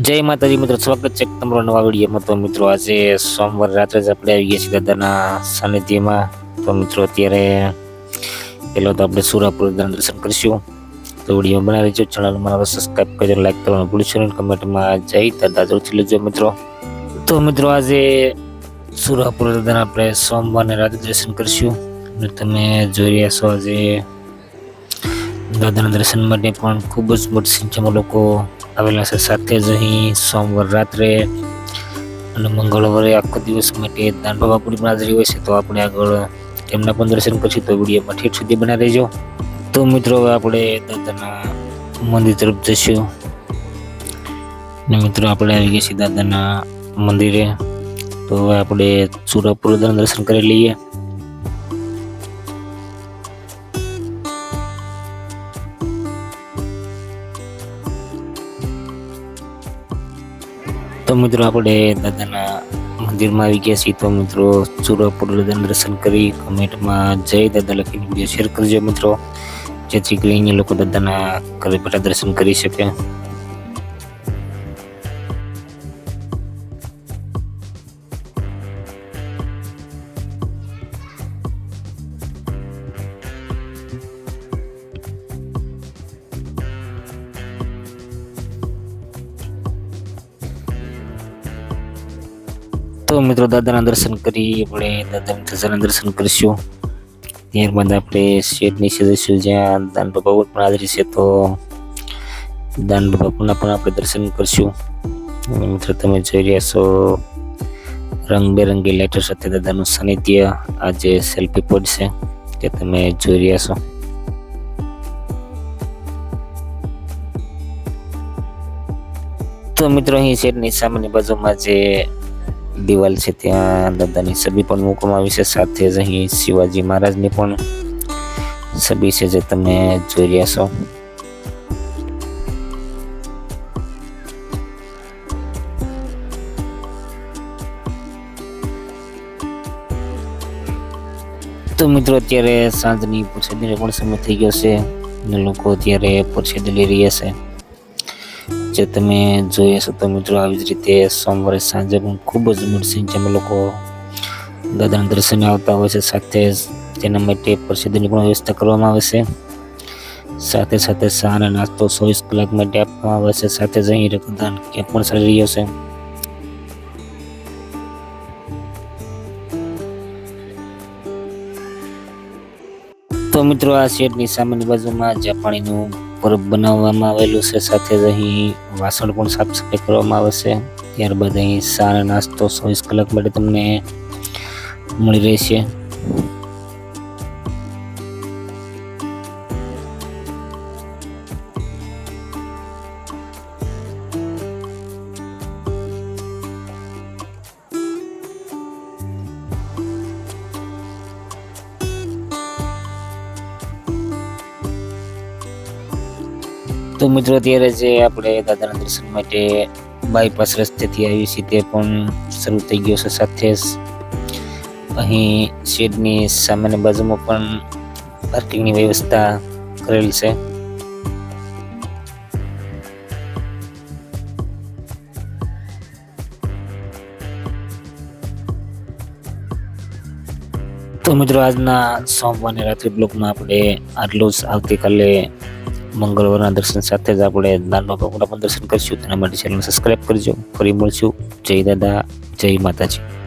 જય માતાજી, મિત્રો, સ્વાગત છે તમારો નવા વિડીયોમાં. તો મિત્રો, આજે સોમવાર રાત્રે જ આપણે આવી ગયા છીએ દાદાના સાનિધ્યમાં. તો મિત્રો, અત્યારે પહેલો તો આપણે સુરાપુર દર્શન કરીશું. તો વીડિયો બનાવી જો ચેનલમાં મારા સબસ્ક્રાઈબ કરજો લાઈક કરવાનું ભૂલશો નહીં. કમેન્ટમાં જય દાદા જરૂરથી લેજો મિત્રો. તો મિત્રો, આજે સુરાપુર દાદાના આપણે સોમવારને રાત્રે દર્શન કરીશું. તમે જોઈ રહ્યા છો, આજે દાદાના દર્શન માટે પણ ખૂબ જ મોટી સંખ્યામાં લોકો આવેલા છે. સાથે જ અહીં સોમવાર રાત્રે અને મંગળવારે આખો દિવસ માટે દાંડબાપુરી પણ હાજરી હોય છે. તો આપણે આગળ તેમના પણ દર્શન પછી તો વિડીયોમાં ઠેઠ સુધી બના રહેજો તો મિત્રો, હવે આપણે દાદાના મંદિર તરફ જઈશું. ને મિત્રો, આપણે આવી ગયા છીએ દાદાના મંદિરે. તો હવે આપણે સુરપુર દર્શન કરી લઈએ. તો મિત્રો આપણે દાદાના મંદિરમાં આવી ગયા છીએ. તો મિત્રો સુરપુર દાદાના દર્શન કરી કમેન્ટમાં જય દાદા લખીને વીડિયો શેર કરજો મિત્રો. જેથી કરીને લોકો દાદાના ઘરે બેઠા દર્શન કરી શકે. તો મિત્રો દાદાના દર્શન કરી આપણે. દાદાના ધજાના દર્શન કરીશું. ત્યારબાદ આપણે શેડની જઈશું જ્યાં દાન બાબા પણ હાજરી છે તો દાન બાબાના પણ આપણે દર્શન કરીશું. મિત્રો તમે જોઈ રહ્યા છો રંગબેરંગી લાઇટો સાથે દાદાનું સાનિધ્ય. આજે સેલ્ફી પોડ છે કે તમે જોઈ રહ્યા છો. તો મિત્રો અહીં શેડની સામેની બાજુમાં જે દિવાલ છે ત્યાં દાદાની છબી પણ મૂકવામાં આવી છે. સાથે જ અહીં શિવાજી મહારાજની પણ છબી છે જે તમે જોઈ રહ્યા છો. તો મિત્રો, અત્યારે સાંજની પ્રસાદીનો પણ સમય થઈ ગયો છે લોકો અત્યારે પ્રસાદી લઈ રહ્યા છે. જે તમે જોઈ હશો તો મિત્રો આવી જ રીતે સોમવારે સાંજે પણ ખૂબ જ મોટી જેમ લોકો દાદાના દર્શને આવતા હોય છે. સાથે તેના માટે પ્રસિદ્ધિની પણ વ્યવસ્થા કરવામાં આવે છે. સાથે સાથે ચા અને નાસ્તો ચોવીસ કલાક માટે આપવામાં આવે છે. સાથે જ અહીં રક્તદાન કેમ્પ પણ ચાલી રહ્યો છે. તો મિત્રો, આ શેડની સામેની બાજુમાં જાપાનીનું પરબ બનાવવામાં આવેલું છે. સાથે જ અહીં વાસણ પણ સાફ સફાઈ કરવામાં આવે છે. ત્યારબાદ અહીં સારા નાસ્તો ચોવીસ કલાક માટે તમને મળી રહેશે. તો મિત્રો અત્યારે જે આપણે દાદાના દર્શન માટે બાયપાસ રસ્તેથી આવી છીએ તે પણ શરૂ થઈ ગયો છે સાથે અહીં શેડની સામાન્ય બાજુમાં પણ પાર્કિંગની વ્યવસ્થા કરેલ છે. તો મિત્રો આજના સોમવારની રાત્રિ બ્લોકમાં આપણે આટલું જ આવતીકાલે મંગળવારના દર્શન સાથે જ આપણે નાનો પણ દર્શન કરીશું. તેના માટે ચેનલ સબસ્ક્રાઈબ કરજો. ફરી મળશું. જય દાદા, જય માતાજી.